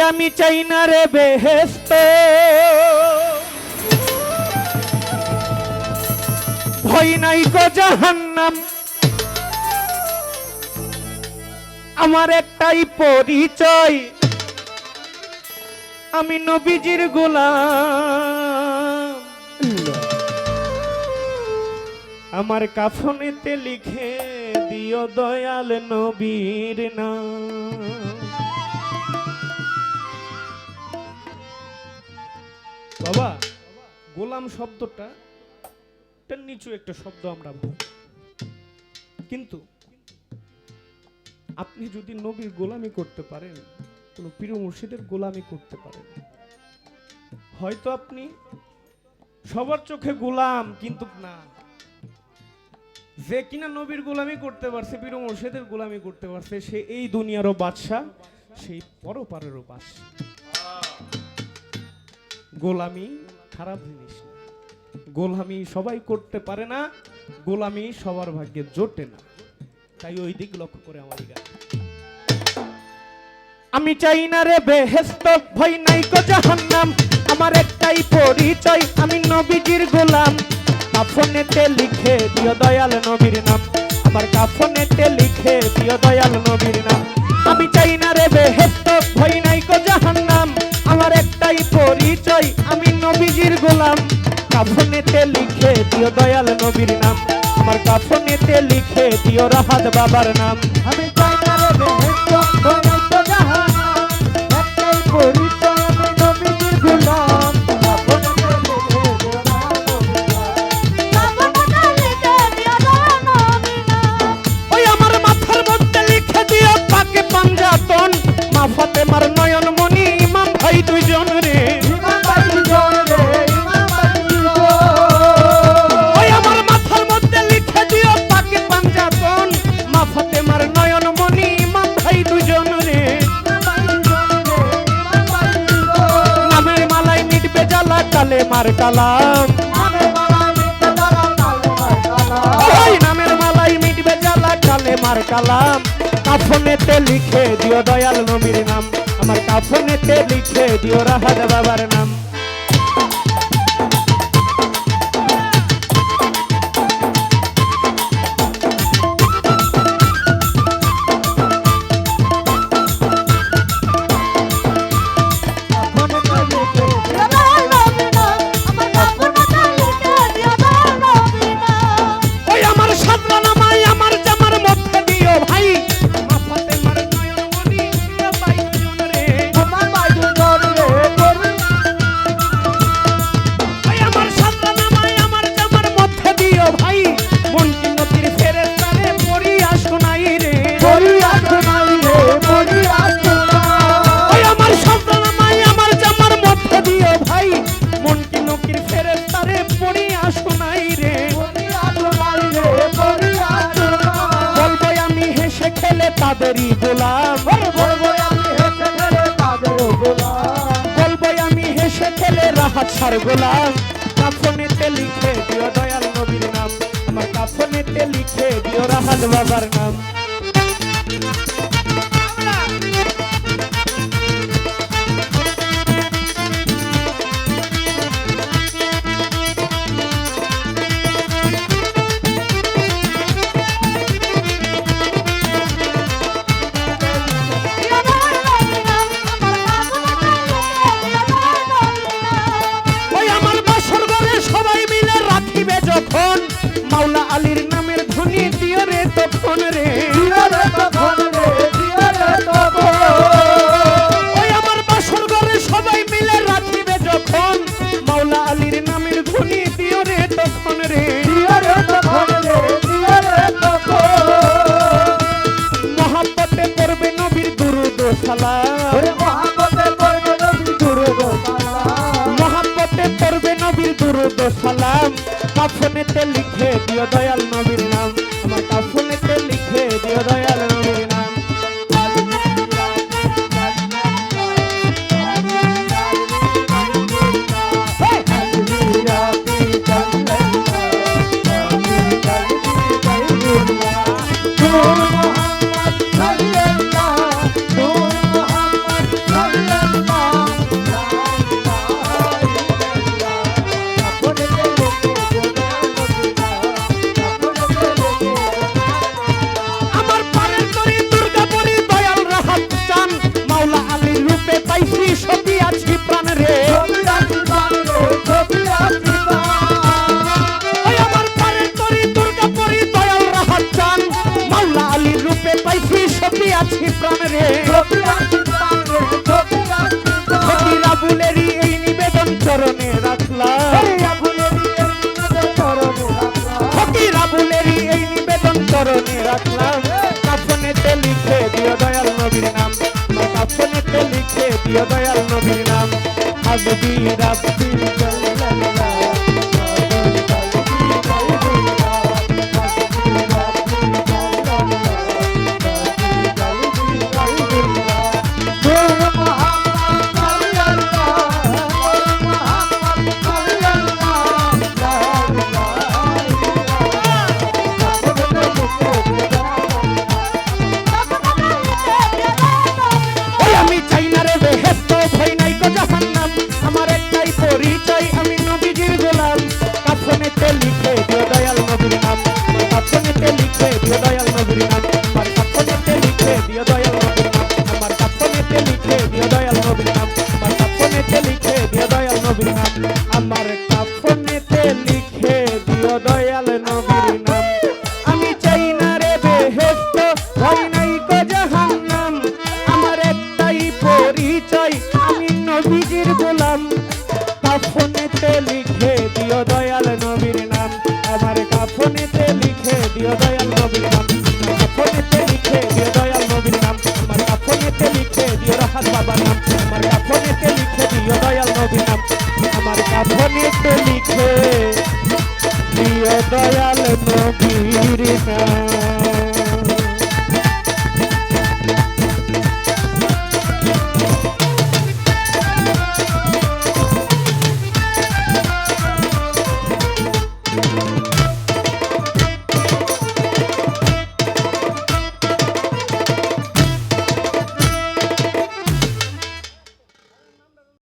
আমি চাই না রে বেহেস্ত? ভয় নাই গো জাহান্নাম। আমার একটাই পরিচয়। আমি নবীজির গোলাম। আমার কাফনেতে লিখে দিও দয়াল নবীর নাম। বাবা, গোলাম শব্দটা একটা নিচু একটা শব্দ আমরা কিন্তু আপনি যদি নবীর গোলামি করতে পারেন, কোন পীর মুর্শিদের গোলামি করতে পারেন। হয়তো আপনি সবার চোখে গোলাম, কিন্তু না। যে কিনা নবীর গোলামি করতে পারছে, পীর মুর্শিদের গোলামি করতে পারছে, সে এই দুনিয়ারও বাদশাহ, সেই পরপারেরও বাদশাহ। গোলামি খারাপ জিনিস না। গোলামি সবাই করতে পারে না, গোলামি সবার ভাগ্যে জোটে না। তাই ওই দিক লক্ষ্য করে আমার গান। আমি চাই না রে বেহেস্ত ভয় নাই কো জাহান্নাম। আমার একটাই পরিচয়, আমি নবীজির গোলাম। কাফনেতে লিখে দিও দয়াল নবীর নাম। আমার কাফনেতে লিখে দিও দয়াল নবীর নাম। আমি চাই না রে বেহেস্ত ভয় নাই গোলাম, কাফনেতে লিখে দিও দয়াল নবীর নাম। আমার কাফনেতে লিখে দিও রাহাত বাবার নাম। আমি চাই না রে কালে মার কালাম। নামের মালাই মিটবে জ্বালা কালে মার কালাম। কাফনেতে লিখে দিও দয়াল নবীর নাম। আমার কাফনেতে লিখে দিও রাহাদ বাবার নাম। রাহাত গোলাম কাফনেতে লিখে দিও দয়াল নবীর নাম। আমার কাফনেতে লিখে দিও রাহাল বাবার নাম। দুরুদ ও সালাম। মহাব্বতে করবে নবীর দুরুদ সালাম। কাফনেতে লিখে দিও দয়াল নবীর নাম। আমার কাফনেতে লিখে দিও দয়াল নবীর নাম। মোহাম্মদ আছি প্রাণ। রে রাবুলেরই এই নিবেদন চরণে রাখলাম। রাবুলেরই এই নিবেদন চরণে রাখলাম। কাপনেতে লিখে দিও দয়াল নবীর নাম। কাপনেতে লিখে দিও দয়াল নবীর নাম। হাজবি রাব্বি জাল্লাল্লাহ দয়াল নবীর নাম।